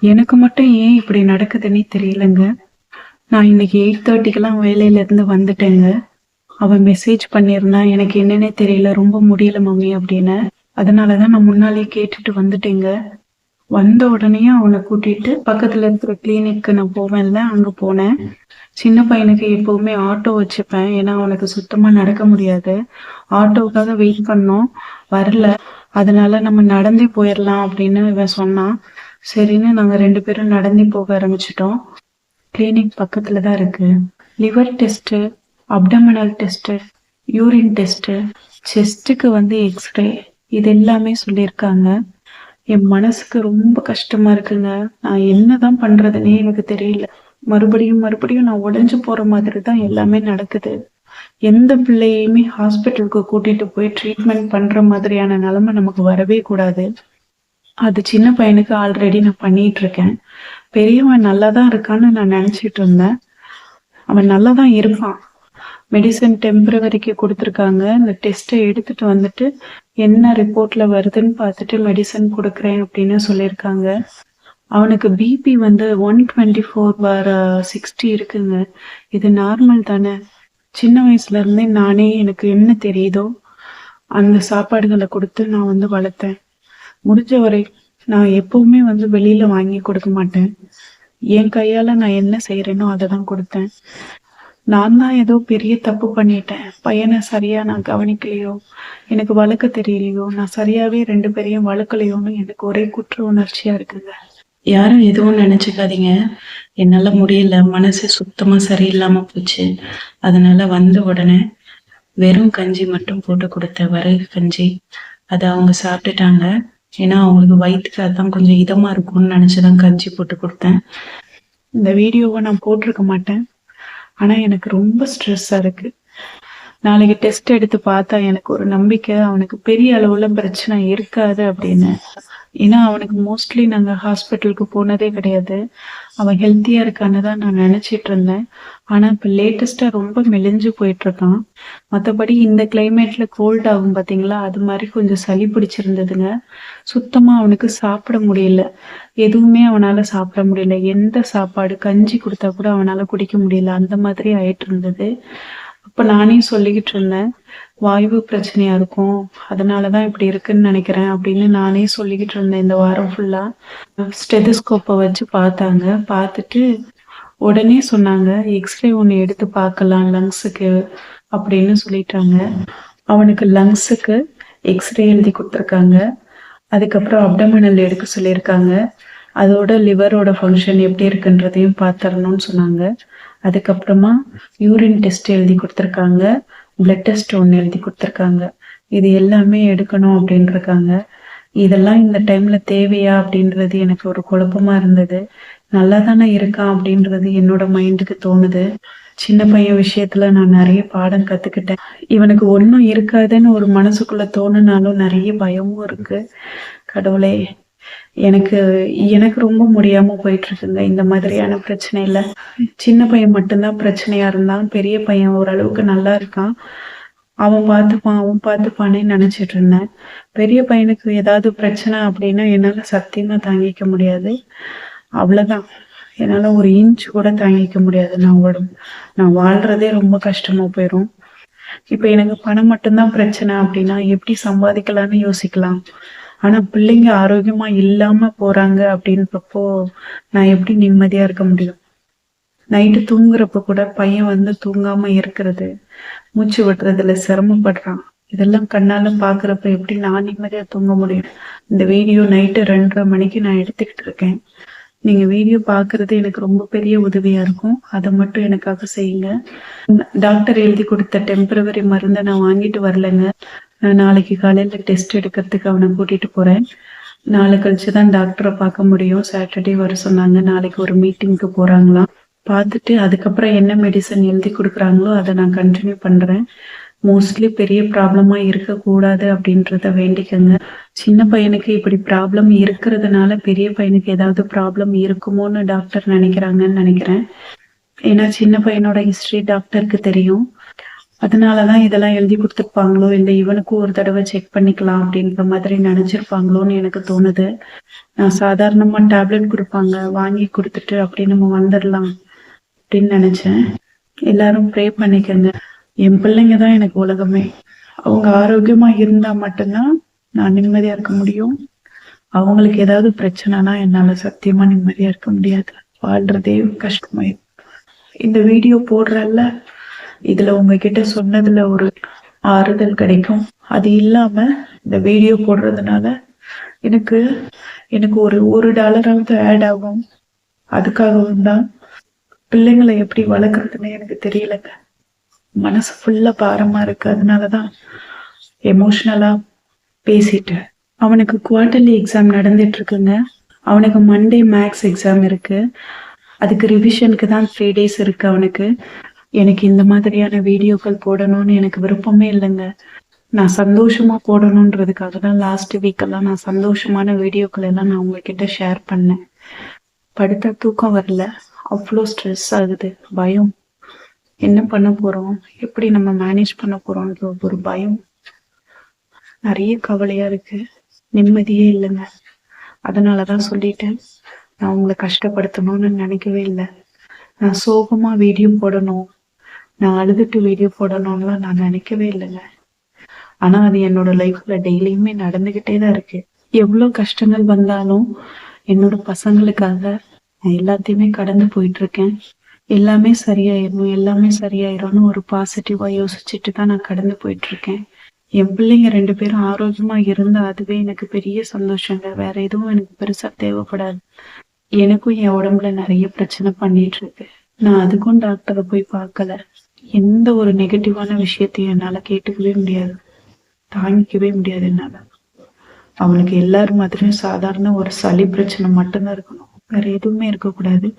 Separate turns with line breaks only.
எனக்கு மட்டும் ஏன் இப்படி நடக்குதுன்னே தெரியலங்க. நான் இன்னைக்கு எயிட் தேர்ட்டிக்கெல்லாம் வேலையில இருந்து வந்துட்டேங்க. அவன் மெசேஜ் பண்ணியிருந்தா எனக்கு என்னன்னே தெரியல ரொம்ப முடியல மம்மி அப்படின்னு. அதனாலதான் நான் முன்னாலேயே கேட்டுட்டு வந்துட்டேங்க. வந்த உடனே அவனை கூட்டிட்டு பக்கத்துல இருக்கிற கிளினிக்கு நான் போவேன்ல அங்க போனேன். சின்ன பையனுக்கு எப்பவுமே ஆட்டோ வச்சுப்பேன். ஏன்னா அவனுக்கு சுத்தமா நடக்க முடியாது. ஆட்டோவுக்காக வெயிட் பண்ணோம். வரல. அதனால நம்ம நடந்தே போயிடலாம் அப்படின்னு இவன் சொன்னான். சரின்னு நாங்க ரெண்டு பேரும் நடந்தே போக ஆரம்பிச்சிட்டோம். கிளினிக் பக்கத்தில் தான் இருக்கு. Liver test abdominal test urine test செஸ்ட்டுக்கு வந்து எக்ஸ்ரே இது எல்லாமே சொல்லியிருக்காங்க. என் மனசுக்கு ரொம்ப கஷ்டமா இருக்குங்க. நான் என்னதான் பண்றதுன்னே எனக்கு தெரியல. மறுபடியும் மறுபடியும் நான் உடைஞ்சு போற மாதிரி தான் எல்லாமே நடக்குது. எந்த பிள்ளையுமே ஹாஸ்பிட்டலுக்கு கூட்டிட்டு போய் ட்ரீட்மெண்ட் பண்ற மாதிரியான நிலைமை நமக்கு வரவே கூடாது. அது சின்ன பையனுக்கு ஆல்ரெடி நான் பண்ணிட்டு இருக்கேன் பெரியவன் நல்லா தான் இருக்கான்னு நான் நினைச்சிட்டு இருந்தேன். அவன் நல்லா தான் இருப்பான் மெடிசன் டெம்பரவரிக்கு கொடுத்துருக்காங்க. இந்த டெஸ்ட்டை எடுத்துட்டு வந்துட்டு என்ன ரிப்போர்ட்ல வருதுன்னு பார்த்துட்டு மெடிசன் கொடுக்குறேன் அப்படின்னு சொல்லியிருக்காங்க. அவனுக்கு பிபி வந்து ஒன் டுவெண்ட்டி ஃபோர் வர சிக்ஸ்டி இருக்குங்க. இது நார்மல் தானே. சின்ன வயசுல இருந்தே நானே எனக்கு என்ன தெரியுதோ அந்த சாப்பாடுகளை கொடுத்து நான் வந்து வளர்த்தேன். முடிஞ்ச வரை நான் எப்பவுமே வந்து வெளியில வாங்கி கொடுக்க மாட்டேன். என் கையால நான் என்ன செய்யறேனோ அதை தான் கொடுத்தேன். நான் தான் ஏதோ பெரிய தப்பு பண்ணிட்டேன். பையனை சரியா நான் கவனிக்கலையோ எனக்கு வளர்க்க தெரியலையோ நான் சரியாவே ரெண்டு பேரையும் வளர்க்கலையோன்னு எனக்கு ஒரே குற்ற உணர்ச்சியா இருக்குங்க.
யாரும் எதுவும் நினைச்சுக்காதீங்க. என்னால முடியல. மனசு சுத்தமா சரியில்லாம போச்சு. அதனால வந்த உடனே வெறும் கஞ்சி மட்டும் போட்டு கொடுத்தேன் வரகு கஞ்சி அதை அவங்க சாப்பிட்டுட்டாங்க. ஏன்னா அவங்களுக்கு வயிற்றுக்கு அதான் கொஞ்சம் இதமா இருக்கும்னு நினைச்சுதான் கஞ்சி போட்டு கொடுத்தேன்.
இந்த வீடியோவை நான் போட்டிருக்க மாட்டேன். ஆனா எனக்கு ரொம்ப ஸ்ட்ரெஸ்ஸா இருக்கு. நாளைக்கு டெஸ்ட் எடுத்து பார்த்தா எனக்கு ஒரு நம்பிக்கை அவனுக்கு பெரிய அளவுல பிரச்சனை இருக்காது அப்படின்னு. ஏன்னா அவனுக்கு மோஸ்ட்லி நாங்க ஹாஸ்பிட்டலுக்கு போனதே கிடையாது. அவன் ஹெல்த்தியா இருக்கான்னு தான் நான் நினைச்சிட்டு இருந்தேன். ஆனா இப்ப லேட்டஸ்டா ரொம்ப மெலிஞ்சு போயிட்டு இருக்கான் மத்தபடி இந்த கிளைமேட்ல கோல்ட் ஆகும் பாத்தீங்களா? அது மாதிரி கொஞ்சம் சளி பிடிச்சிருந்ததுங்க. சுத்தமா அவனுக்கு சாப்பிட முடியல. எதுவுமே அவனால சாப்பிட முடியல. எந்த சாப்பாடு கஞ்சி கொடுத்தா கூட அவனால குடிக்க முடியல. அந்த மாதிரி ஆயிட்டு இருந்தது அப்ப நானே சொல்லிக்கிட்டு இருந்தேன். வாய்வு பிரச்சனையா இருக்கும். அதனாலதான் இப்படி இருக்குன்னு நினைக்கிறேன் அப்படின்னு நானே சொல்லிக்கிட்டு இருந்தேன் இந்த வாரம் ஃபுல்லா ஸ்டெதஸ்கோப்பை வச்சு பார்த்தாங்க. பார்த்துட்டு உடனே சொன்னாங்க எக்ஸ்ரே ஒன்று எடுத்து பார்க்கலாம் லங்ஸுக்கு அப்படின்னு சொல்லிட்டாங்க. அவனுக்கு லங்ஸுக்கு எக்ஸ்ரே எழுதி கொடுத்துருக்காங்க. அதுக்கப்புறம் அப்டமினல் எடுக்க சொல்லியிருக்காங்க. அதோட லிவரோட ஃபங்க்ஷன் எப்படி இருக்குன்றதையும் பார்த்துடணும்னு சொன்னாங்க. அதுக்கப்புறமா யூரின் டெஸ்ட் எழுதி கொடுத்துருக்காங்க. பிளட் டெஸ்ட் ஒன்று எழுதி கொடுத்துருக்காங்க. இது எல்லாமே எடுக்கணும் அப்படின்றிருக்காங்க. இதெல்லாம் இந்த டைம்ல தேவையா அப்படின்றது எனக்கு ஒரு குழப்பமா இருந்தது. நல்லா தானே இருக்கான் அப்படின்றது என்னோட மைண்டுக்கு தோணுது. சின்ன பையன் விஷயத்துல நான் நிறைய பாடம் கத்துக்கிட்டேன். இவனுக்கு ஒன்றும் இருக்காதுன்னு ஒரு மனசுக்குள்ள தோணுனாலும் நிறைய பயமும் இருக்கு. கடவுளே எனக்கு எனக்கு ரொம்ப முடியாம போயிட்டு இருக்குங்க இந்த மாதிரியான பிரச்சனையில. சின்ன பையன் மட்டும்தான் பிரச்சனையா இருந்தான். பெரிய பையன் ஓரளவுக்கு நல்லா இருக்கான். அவன் பார்த்துப்பான் அவன் பார்த்துப்பானே நினைச்சிட்டு இருந்தேன் பெரிய பையனுக்கு ஏதாவது பிரச்சனை அப்படின்னா என்னால சத்தியமா தாங்கிக்க முடியாது. அவ்வளவுதான். என்னால ஒரு இன்ச் கூட தாங்கிக்க முடியாது நான் உடம்பு. நான் வாழ்றதே ரொம்ப கஷ்டமா போயிடும் இப்ப எனக்கு பணம் மட்டும்தான் பிரச்சனை அப்படின்னா எப்படி சம்பாதிக்கலாம்னு யோசிக்கலாம்? ஆனா பிள்ளைங்க ஆரோக்கியமா இல்லாம போறாங்க அப்படின்றப்போ நான் எப்படி நிம்மதியா இருக்க முடியும்? நைட்டு தூங்குறப்ப கூட பையன் வந்து தூங்காம இருக்கிறது மூச்சு விடுறதுல சிரமப்படுறான். இதெல்லாம் கண்ணால பாக்குறப்ப எப்படி நான் நிம்மதியா தூங்க முடியும்? இந்த வீடியோ நைட்டு ரெண்டரை மணிக்கு நான் எடுத்துக்கிட்டு இருக்கேன். நீங்க வீடியோ பாக்குறது எனக்கு ரொம்ப பெரிய உதவியா இருக்கும். அதை மட்டும் எனக்காக செய்யுங்க. டாக்டர் எழுதி கொடுத்த டெம்பரவரி மருந்தை நான் வாங்கிட்டு வரலைங்க. நாளைக்கு காலையில டெஸ்ட் எடுக்கிறதுக்கு அவனை கூட்டிட்டு போறேன். நாளை கழிச்சு தான் டாக்டரை பார்க்க முடியும். சாட்டர்டே வர சொன்னாங்க. நாளைக்கு ஒரு மீட்டிங்க்கு போறாங்களாம். பார்த்துட்டு அதுக்கப்புறம் என்ன மெடிசன் எழுதி கொடுக்குறாங்களோ அதை நான் கண்டினியூ பண்றேன். மோஸ்ட்லி பெரிய ப்ராப்ளமா இருக்கக்கூடாது அப்படின்றத வேண்டிக்கங்க. சின்ன பையனுக்கு இப்படி ப்ராப்ளம் இருக்கிறதுனால பெரிய பையனுக்கு ஏதாவது ப்ராப்ளம் இருக்குமோன்னு டாக்டர் நினைக்கிறாங்கன்னு நினைக்கிறேன். ஏன்னா சின்ன பையனோட ஹிஸ்டரி டாக்டருக்கு தெரியும். அதனாலதான் இதெல்லாம் எழுதி கொடுத்துருப்பாங்களோ இல்லை இவனுக்கும் ஒரு தடவை செக் பண்ணிக்கலாம் அப்படின்ற மாதிரி நினைச்சிருப்பாங்களோன்னு எனக்கு தோணுது. நான் சாதாரணமா டேப்லெட் கொடுப்பாங்க வாங்கி கொடுத்துட்டு அப்படியே நம்ம வந்துடலாம் அப்படின்னு நினைச்சேன். எல்லாரும் ப்ரே பண்ணிக்கங்க. என் பிள்ளைங்க தான் எனக்கு உலகமே. அவங்க ஆரோக்கியமா இருந்தா மட்டும்தான் நான் நிம்மதியா இருக்க முடியும். அவங்களுக்கு ஏதாவது பிரச்சனைனா என்னால சத்தியமா நிம்மதியா இருக்க முடியாது. வாழ்றதே கஷ்டமாயிடும் இந்த வீடியோ போடுறல்ல இதுல உங்ககிட்ட சொன்னதுல ஒரு ஆறுதல் கிடைக்கும். அது இல்லாம இந்த வீடியோ போடுறதுனால எனக்கு எனக்கு ஒரு ஒரு டாலராவது ஆட் ஆகும். அதுக்காகவும் தான் பிள்ளைங்களை எப்படி வளர்க்குறதுன்னு எனக்கு தெரியலங்க. மனசு ஃபுல்லா பாரமா இருக்கு. அதனாலதான் எமோஷ்னலா பேசிட்டேன் அவனுக்கு குவார்டர்லி எக்ஸாம் நடந்துட்டு இருக்குங்க அவனுக்கு மண்டே மேக்ஸ் எக்ஸாம் இருக்கு. அதுக்கு ரிவிஷனுக்கு தான் த்ரீ டேஸ் இருக்கு அவனுக்கு. எனக்கு இந்த மாதிரியான வீடியோக்கள் போடணும்னு எனக்கு விருப்பமே இல்லைங்க. நான் சந்தோஷமா போடணுன்றதுக்காக தான் லாஸ்ட் வீக் எல்லாம் நான் சந்தோஷமான வீடியோக்கள் எல்லாம் நான் உங்ககிட்ட ஷேர் பண்ணேன். படுத்தா தூக்கம் வரல. அவ்வளோ ஸ்ட்ரெஸ் ஆகுது. பயம். என்ன பண்ண போறோம்? எப்படி நம்ம மேனேஜ் பண்ண போறோம்ன்ற ஒரு பயம். நிறைய கவலையா இருக்கு. நிம்மதியே இல்லைங்க. அதனாலதான் சொல்லிட்டேன். நான் உங்களை கஷ்டப்படுத்தணும்னு நினைக்கவே இல்லை. நான் சோகமா வீடியோ போடணும். நான் அழுதுட்டு வீடியோ போடணும்லாம் நான் நினைக்கவே இல்லைங்க. ஆனா அது என்னோட லைஃப்ல டெய்லியுமே நடந்துகிட்டே தான் இருக்கு. எவ்வளவு கஷ்டங்கள் வந்தாலும் என்னோட பசங்களுக்காக நான் எல்லாத்தையுமே கடந்து போயிட்டு இருக்கேன் எல்லாமே சரியாயிரும் எல்லாமே சரியாயிரும்னு ஒரு பாசிட்டிவா யோசிச்சுட்டு தான் நான் கடந்து போயிட்டு இருக்கேன் என் பிள்ளைங்க ரெண்டு பேரும் ஆரோக்கியமா இருந்தா அதுவே எனக்கு பெரிய சந்தோஷங்க. வேற எதுவும் எனக்கு பெருசா தேவைப்படாது. எனக்கும் என் உடம்புல நிறைய பிரச்சனை பண்ணிட்டு இருக்கு நான் அதுக்கும் டாக்டரை போய் பார்க்கல. எந்த ஒரு நெகட்டிவான விஷயத்தையும் என்னால கேட்டுக்கவே முடியாது. தாங்கிக்கவே முடியாது என்னால. அவனுக்கு எல்லாரும் மாதிரியும் சாதாரண ஒரு சளி பிரச்சனை மட்டும்தான் இருக்கணும். வேற எதுவுமே இருக்கக்கூடாது.